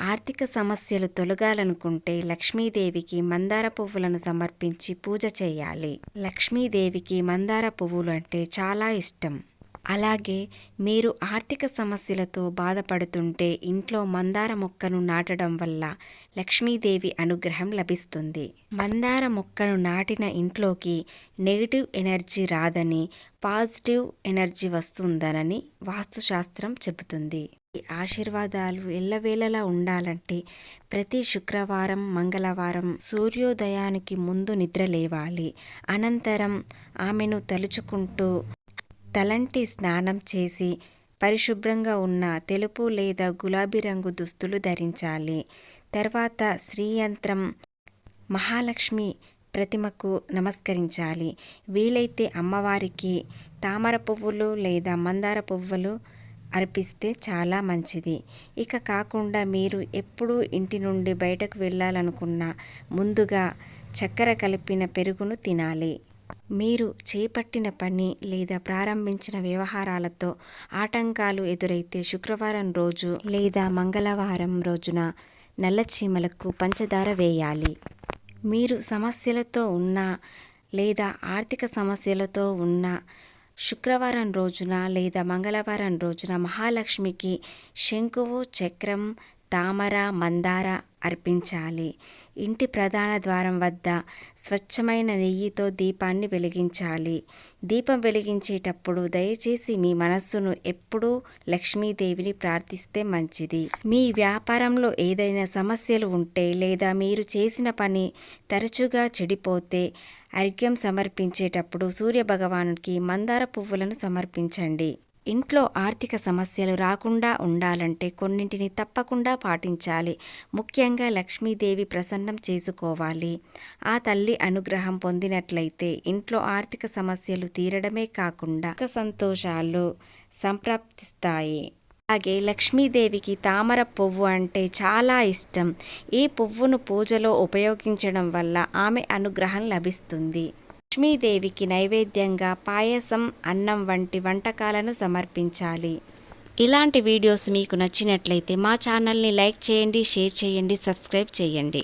ఆర్థిక సమస్యలు తొలగాలనుకుంటే లక్ష్మీదేవికి మందార పువ్వులను సమర్పించి పూజ చేయాలి. లక్ష్మీదేవికి మందార పువ్వులు అంటే చాలా ఇష్టం. అలాగే మీరు ఆర్థిక సమస్యలతో బాధపడుతుంటే ఇంట్లో మందార మొక్కను నాటడం వల్ల లక్ష్మీదేవి అనుగ్రహం లభిస్తుంది. మందార మొక్కను నాటిన ఇంట్లోకి నెగిటివ్ ఎనర్జీ రాదని పాజిటివ్ ఎనర్జీ వస్తుందనని వాస్తుశాస్త్రం చెబుతుంది. ఆశీర్వాదాలు ఎల్లవేళలా ఉండాలంటే ప్రతి శుక్రవారం మంగళవారం సూర్యోదయానికి ముందు నిద్ర లేవాలి. అనంతరం ఆమెను తలుచుకుంటూ తలంటి స్నానం చేసి పరిశుభ్రంగా ఉన్న తెలుపు లేదా గులాబీ రంగు దుస్తులు ధరించాలి. తర్వాత శ్రీయంత్రం మహాలక్ష్మి ప్రతిమకు నమస్కరించాలి. వీలైతే అమ్మవారికి తామర పువ్వులు లేదా మందార పువ్వులు అర్పిస్తే చాలా మంచిది. ఇక కాకుండా మీరు ఎప్పుడూ ఇంటి నుండి బయటకు వెళ్ళాలనుకున్నా ముందుగా చక్కెర కలిపిన పెరుగును తినాలి. మీరు చేపట్టిన పని లేదా ప్రారంభించిన వ్యవహారాలతో ఆటంకాలు ఎదురైతే శుక్రవారం రోజు లేదా మంగళవారం రోజున నల్లచీమలకు పంచదార వేయాలి. మీరు సమస్యలతో ఉన్న లేదా ఆర్థిక సమస్యలతో ఉన్న శుక్రవారం రోజున లేదా మంగళవారం రోజున మహాలక్ష్మికి శంకువు చక్రం తామర మందార అర్పించాలి. ఇంటి ప్రధాన ద్వారం వద్ద స్వచ్ఛమైన నెయ్యితో దీపాన్ని వెలిగించాలి. దీపం వెలిగించేటప్పుడు దయచేసి మీ మనస్సును ఎప్పుడూ లక్ష్మీదేవిని ప్రార్థిస్తే మంచిది. మీ వ్యాపారంలో ఏదైనా సమస్యలు ఉంటే లేదా మీరు చేసిన పని తరచుగా చెడిపోతే అర్ఘ్యం సమర్పించేటప్పుడు సూర్యభగవానునికి మందార పువ్వులను సమర్పించండి. ఇంట్లో ఆర్థిక సమస్యలు రాకుండా ఉండాలంటే కొన్నింటిని తప్పకుండా పాటించాలి. ముఖ్యంగా లక్ష్మీదేవి ప్రసన్నం చేసుకోవాలి. ఆ తల్లి అనుగ్రహం పొందినట్లయితే ఇంట్లో ఆర్థిక సమస్యలు తీరడమే కాకుండా సుఖ సంతోషాలు సంప్రాప్తిస్తాయి. అలాగే లక్ష్మీదేవికి తామర పువ్వు అంటే చాలా ఇష్టం. ఈ పువ్వును పూజలో ఉపయోగించడం వల్ల ఆమె అనుగ్రహం లభిస్తుంది. లక్ష్మీదేవికి నైవేద్యంగా పాయసం అన్నం వంటి వంటకాలను సమర్పించాలి. ఇలాంటి వీడియోస్ మీకు నచ్చినట్లయితే మా ఛానల్ని లైక్ చేయండి షేర్ చేయండి సబ్స్క్రైబ్ చేయండి.